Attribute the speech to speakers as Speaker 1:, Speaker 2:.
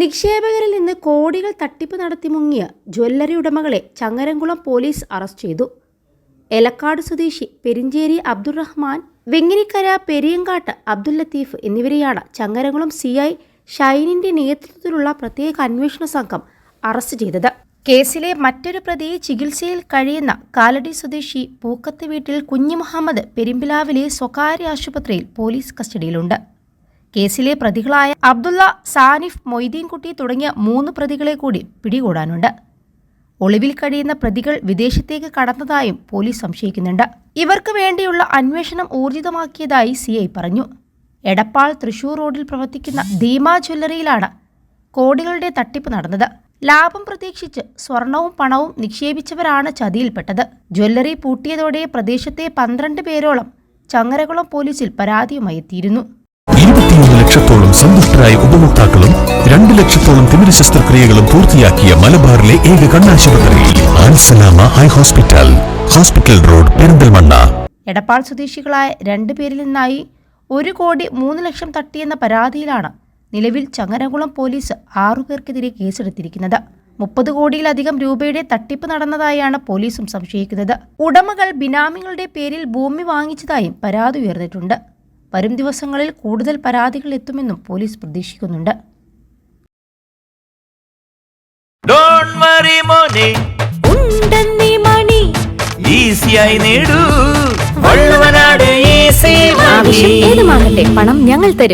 Speaker 1: നിക്ഷേപകരിൽ നിന്ന് കോടികൾ തട്ടിപ്പ് നടത്തി മുങ്ങിയ ജ്വല്ലറി ഉടമകളെ ചങ്ങരംകുളം പോലീസ് അറസ്റ്റ് ചെയ്തു. എലക്കാട് സ്വദേശി പെരിഞ്ചേരി അബ്ദുറഹ്മാൻ വെങ്ങിനിക്കര പെരിയങ്കാട്ട് അബ്ദുൽ ലത്തീഫ് എന്നിവരെയാണ് ചങ്ങരംകുളം സി ഐ ഷൈനിന്റെ നേതൃത്വത്തിലുള്ള പ്രത്യേക അന്വേഷണ സംഘം അറസ്റ്റ് ചെയ്തത്. കേസിലെ മറ്റൊരു പ്രതിയെ ചികിത്സയിൽ കഴിയുന്ന കാലടി സ്വദേശി പൂക്കത്ത് വീട്ടിൽ കുഞ്ഞു മുഹമ്മദ് പെരുമ്പിലാവിലെ സ്വകാര്യ ആശുപത്രിയിൽ പോലീസ് കസ്റ്റഡിയിലുണ്ട്. കേസിലെ പ്രതികളായ അബ്ദുള്ള സാനിഫ് മൊയ്തീൻകുട്ടി തുടങ്ങിയ മൂന്ന് പ്രതികളെ കൂടി പിടികൂടാനുണ്ട്. ഒളിവിൽ കഴിയുന്ന പ്രതികൾ വിദേശത്തേക്ക് കടന്നതായും പോലീസ് സംശയിക്കുന്നുണ്ട്. ഇവർക്ക് വേണ്ടിയുള്ള അന്വേഷണം ഊർജിതമാക്കിയതായി സി പറഞ്ഞു. എടപ്പാൾ തൃശൂർ റോഡിൽ പ്രവർത്തിക്കുന്ന ധീമ ജ്വല്ലറിയിലാണ് കോടികളുടെ തട്ടിപ്പ് നടന്നത്. ലാഭം പ്രതീക്ഷിച്ച് സ്വർണവും പണവും നിക്ഷേപിച്ചവരാണ് ചതിയിൽപ്പെട്ടത്. ജ്വല്ലറി പൂട്ടിയതോടെ പ്രദേശത്തെ പന്ത്രണ്ട് പേരോളം ചങ്ങരകുളം പോലീസിൽ പരാതിയുമായി എത്തിയിരുന്നു.
Speaker 2: ഇരുപത്തിയൊന്ന് ലക്ഷത്തോളം സന്തുഷ്ടരായ ഉപഭോക്താക്കളും രണ്ട് ലക്ഷത്തോളം തിമിര ശസ്ത്രക്രിയകളും പൂർത്തിയാക്കിയ മലബാറിലെ ഏക കണ്ണാശുപത്രി Al Salama eye hospital hospital road Perinthalmanna.
Speaker 1: Edappal സ്വദേശികളായ രണ്ടു പേരിൽ നിന്നായി ഒരു കോടി മൂന്ന് ലക്ഷം തട്ടിയെന്ന പരാതിയിലാണ് നിലവിൽ ചങ്ങരകുളം പോലീസ് ആറുപേർക്കെതിരെ കേസെടുത്തിരിക്കുന്നത്. മുപ്പത് കോടിയിലധികം രൂപയുടെ തട്ടിപ്പ് നടന്നതായാണ് പോലീസും സംശയിക്കുന്നത്. ഉടമകൾ ബിനാമികളുടെ പേരിൽ ഭൂമി വാങ്ങിച്ചതായും പരാതി ഉയർന്നിട്ടുണ്ട്. വരും ദിവസങ്ങളിൽ കൂടുതൽ പരാതികൾ എത്തുമെന്നും പോലീസ് പ്രതീക്ഷിക്കുന്നുണ്ട്.
Speaker 3: പണം ഞങ്ങൾ തരും.